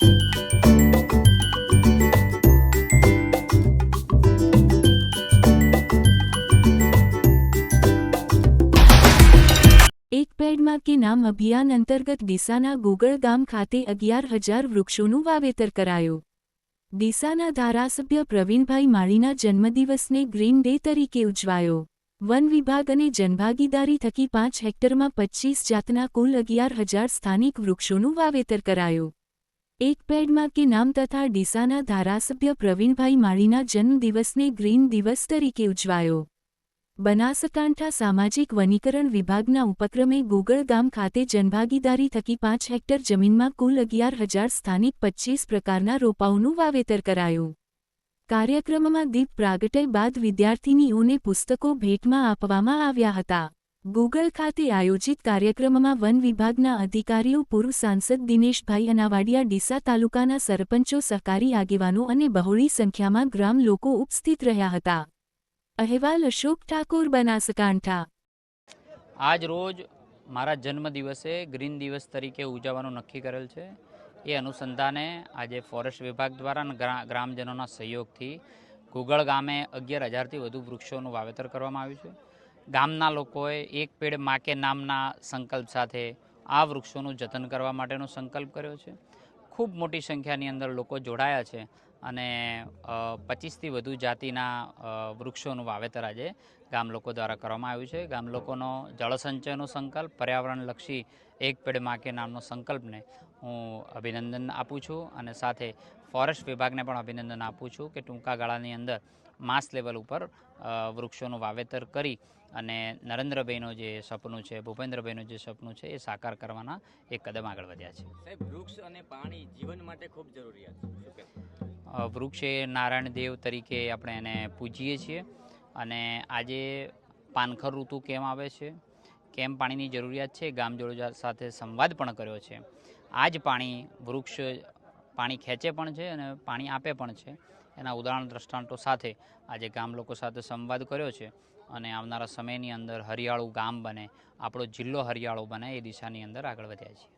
એક પેડમાં કે નામ અભિયાન અંતર્ગત ડીસાના ગુગળ ગામ ખાતે અગિયાર હજાર વૃક્ષોનું વાવેતર કરાયું. ડીસાના ધારાસભ્ય પ્રવીણભાઈ માળીના જન્મદિવસને ગ્રીન ડે તરીકે ઉજવાયો. વન વિભાગ અને જનભાગીદારી થકી પાંચ હેક્ટરમાં પચ્ચીસ જાતના કુલ અગિયાર હજાર સ્થાનિક વૃક્ષોનું વાવેતર કરાયું. એક પેડમાં કે નામ તથા ડીસાના ધારાસભ્ય પ્રવીણભાઈ માળીના જન્મદિવસને ગ્રીન દિવસ તરીકે ઉજવાયો. બનાસકાંઠા સામાજિક વનીકરણ વિભાગના ઉપક્રમે ગુગળ ગામ ખાતે જનભાગીદારી થકી પાંચ હેક્ટર જમીનમાં કુલ અગિયાર હજાર સ્થાનિક પચ્ચીસ પ્રકારના રોપાઓનું વાવેતર કરાયું. કાર્યક્રમમાં દીપ પ્રાગટય બાદ વિદ્યાર્થિનીઓને પુસ્તકો ભેટમાં આપવામાં આવ્યા હતા. ગુગળ ખાતે આયોજિત કાર્યક્રમમાં વન વિભાગના અધિકારીઓ, પૂર્વ સાંસદ દિનેશભાઈ અનાવાડિયા, ડીસા તાલુકાના સરપંચો, સહકારી આગેવાનો અને બહોળી સંખ્યામાં ગ્રામ લોકો ઉપસ્થિત રહ્યા હતા. અહેવાલ અશોક ઠાકોર, બનાસકાંઠા. આજ રોજ મારા જન્મદિવસે ગ્રીન દિવસ તરીકે ઉજવવાનું નક્કી કરેલ છે. એ અનુસંધાને આજે ફોરેસ્ટ વિભાગ દ્વારા ગ્રામજનોના સહયોગથી ગુગળ ગામે અગિયાર હજારથી વધુ વૃક્ષોનું વાવેતર કરવામાં આવ્યું છે. ગામના લોકોએ એક પેડ માકે નામના સંકલ્પ સાથે આ વૃક્ષોનું જતન કરવા માટેનો સંકલ્પ કર્યો છે. ખૂબ મોટી સંખ્યાની અંદર લોકો જોડાયા છે. અને પચીસથી વધુ જાતિના વૃક્ષોનું વાવેતર આજે ગામ લોકો દ્વારા કરવામાં આવ્યું છે. ગામ લોકોનો જળસંચયનો સંકલ્પ, પર્યાવરણલક્ષી એક પેડમાં કે નામનો સંકલ્પને હું અભિનંદન આપું છું અને સાથે ફોરેસ્ટ વિભાગને પણ અભિનંદન આપું છું કે ટૂંકા ગાળાની અંદર માસ લેવલ ઉપર વૃક્ષોનું વાવેતર કરી અને નરેન્દ્રભાઈનું જે સપનું છે, ભૂપેન્દ્રભાઈનું જે સપનું છે એ સાકાર કરવાના એક કદમ આગળ વધ્યા છે. સાહેબ, વૃક્ષ અને પાણી જીવન માટે ખૂબ જરૂરિયાત વૃક્ષ એ નારાયણ દેવ તરીકે આપણે એને પૂજીએ છીએ. અને આજે પાનખર ઋતુ કેમ આવે છે? કેમ પાણીની જરૂરિયાત છે? ગામજોડો સાથે સંવાદ પણ કર્યો છે. આ જ પાણી વૃક્ષ પાણી ખેંચે પણ છે અને પાણી આપે પણ છે. એના ઉદાહરણ દ્રષ્ટાંતો સાથે આજે ગામ લોકો સાથે સંવાદ કર્યો છે અને આવનારા સમયની અંદર હરિયાળું ગામ બને, આપણો જિલ્લો હરિયાળો બને એ દિશાની અંદર આગળ વધ્યા છીએ.